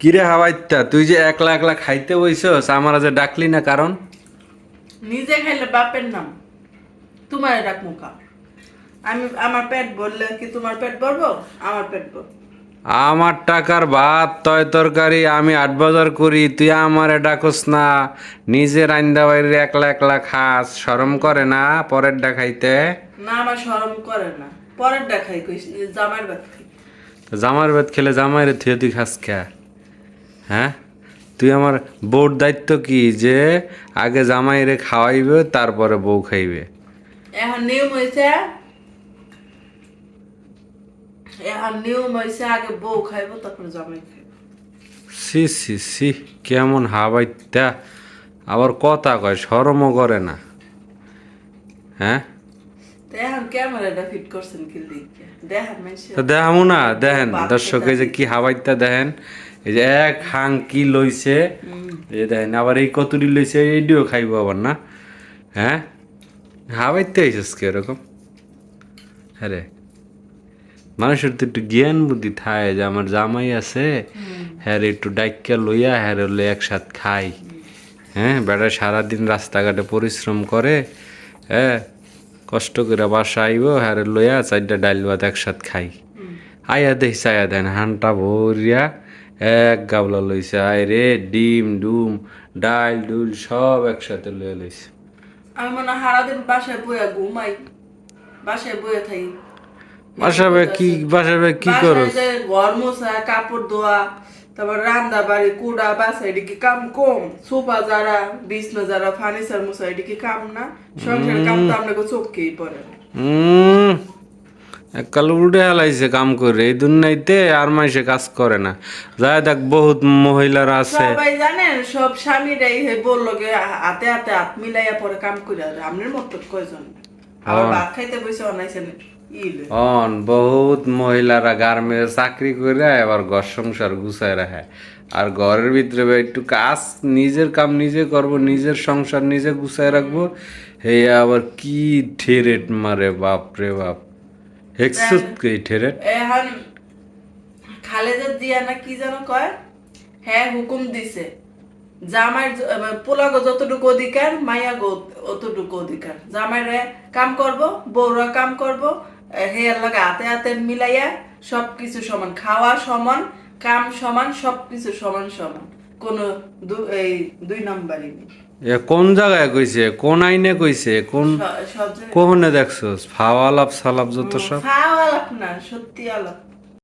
কিরে হাওয়াইতা তুই যে একলা একলা খাইতে বইছস আমার যে ডাকলি না কারণ? নিজে খাইলে বাপের নাম। তোমার ডাক মুখা আমি আমার পেট বললে কি তোমার পেট ভরবো? আমার পেট ভরবো আমার টাকার ভাত তয় তরকারি আমি আট বাজার করি তুই আমারে ডাকস না। নিজে রান্দা বাইরে একলা একলা খাস শরম করে না পরের খাইতে? না আমার শরম করে না। পরের দেখাই কইস জামাইয়ের ভাত খাই। জামার ভাত খেলে জামাইরে থুয়ে তুই খাস খা হ্যাঁ? তুই আমার বউর দায়িত্ব কি যে আগে জামাইরে খাওয়াইবে তারপরে বউ খাইবে? এখন নিয়ম হয়েছে এখন নিয়ম হয়েছে আগে বউ খাইবো তারপরে জামাই খাইবো। সি সি সি কেমন আবার কথা কয় শরমও করে না। হ্যাঁ? দেখামু না দেখেন বাপ দর্শক এই যে কি হাবাইতা দেখেন এই যে এক হাং কি লইছে। এই দেখেন আবার এই কতুরি লইছে এইটিও খাইব আবার না? হ্যাঁ? আইসস কি এরকম? হ্যাঁ মানুষের তো একটু জ্ঞান বুদ্ধি থাকে যে আমার জামাই আছে হ্যারে একটু ডাইকা লইয়া হ্যাঁ লই একসাথ খাই। হ্যাঁ বেটা সারাদিন রাস্তাঘাটে পরিশ্রম করে হ্যাঁ কষ্ট করে বাসা আইব হ্যাঁ রে লইয়া চারটা ডাইল ভাত একসাথ খাই। আয়া দেখ চায়া দেন হানটা ভরিয়া এক গাবলা লইছে। আয় রে ডিম ডুম ডাল ডুল সব একসাথে লইয়া লইছে। আমি মনে সারাদিন বাসায় বইয়া ঘুমাই বাসায় বইয়া থাকি। বাসাবে কি বাসাবে কি করো ঘর মোছা কাপড় ধোয়া তারপর রান্দা বাড়ি কুড়া বাসা এদিকে কাম কম। সোফা যারা বিছনা যারা ফার্নিচার মোছা এদিকে কাম না। সংসারের কাম তো আপনাকে চোখকেই পড়ে। এককাল উল্টে হেলাইছে কাম করে। এই দুনিয়াইতে আর মাইসে কাজ করে না। যায় দেখ বহুত মহিলারা আছে। সবাই জানেন সব স্বামীরাই হে বলল গে হাতে হাতে হাত মিলাইয়া পরে কাম করে আপনার মতো কয়জন? আবার ভাত খাইতে বসে অনাইছেন অন বহুত মহিলারা গার্মেন্টস চাকরি করে এবার ঘর সংসার গুছায় রাখে। আর ঘরের ভিতরে একটু কাজ নিজের কাম নিজে করব নিজের সংসার নিজে গুছায় রাখব। হে আবার কি ঠেরেট মারে বাপ রে বাপ। হেক্সুত কি ঠেরেট এখন খালেদা দিয়া না কি যেন কয়? হ্যাঁ হুকুম দিছে। জামাইয়ের য- পোলাগো যতটুকু অধিকার মাইয়া গো অতটুকু অধিকার। জামাইরে কাম করব বউরা কাম করব হে লাগে হাতে হাতে মিলাইয়া সবকিছু সমান খাওয়া সমান কাম সমান সবকিছু সমান সমান। কোনো এই দুই নম্বরই নেই। কোন জায়গায় কইছে? কোন আইনে কইছে? কোন সব কোহনে দেখছস? ফাওয়ালাপ সালাপ যত সব। ফাওয়ালাপ না সত্যি আলাপ।